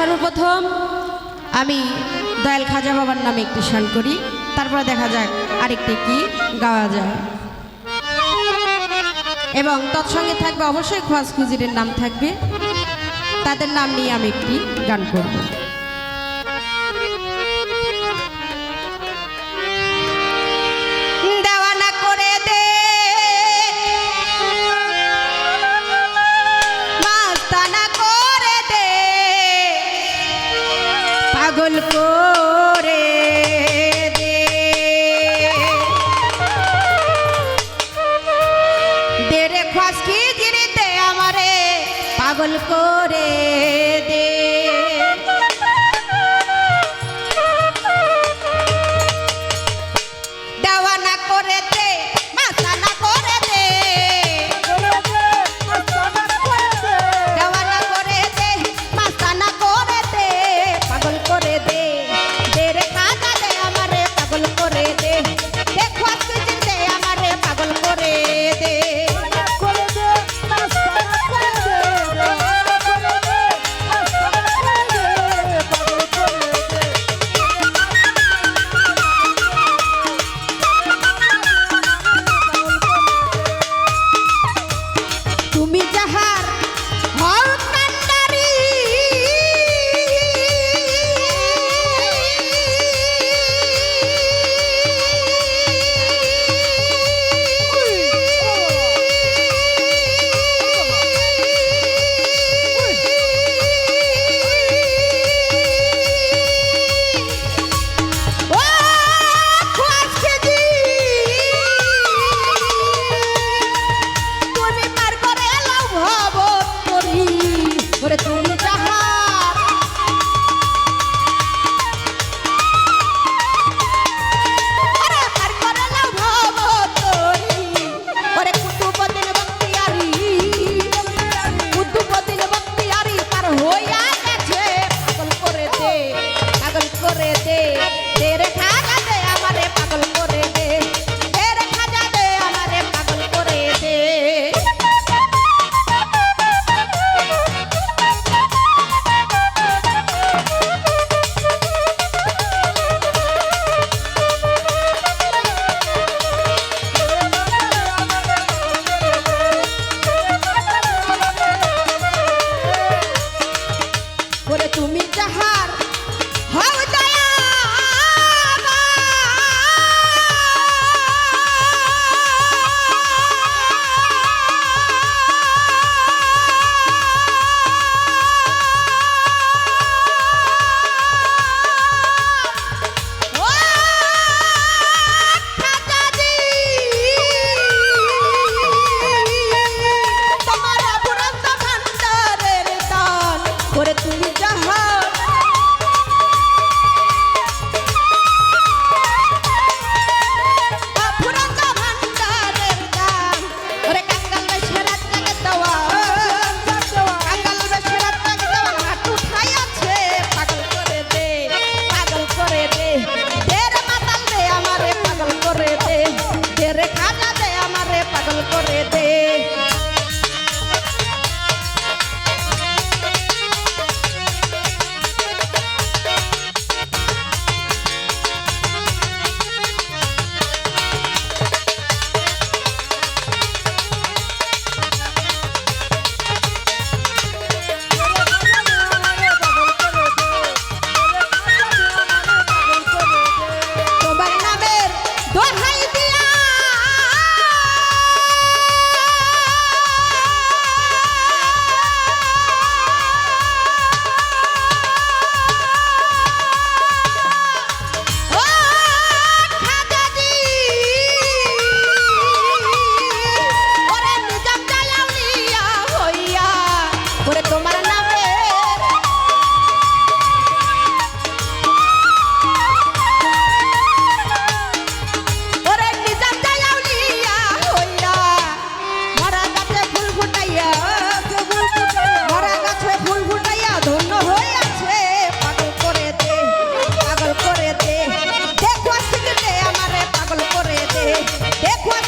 সর্বপ্রথম আমি দয়াল খাজা বাবার নামে একটি শান করি। তারপরে দেখা যাক আরেকটি কি গাওয়া যায়। এবং তৎসঙ্গে থাকবে অবশ্যই খোয়াজ খুজিরের নাম থাকবে। তাদের নাম নিয়ে আমি একটি গান করব। পাগল করে দে। রে খসকি গিরিতে আমারে পাগল করে যাহা Get. quando...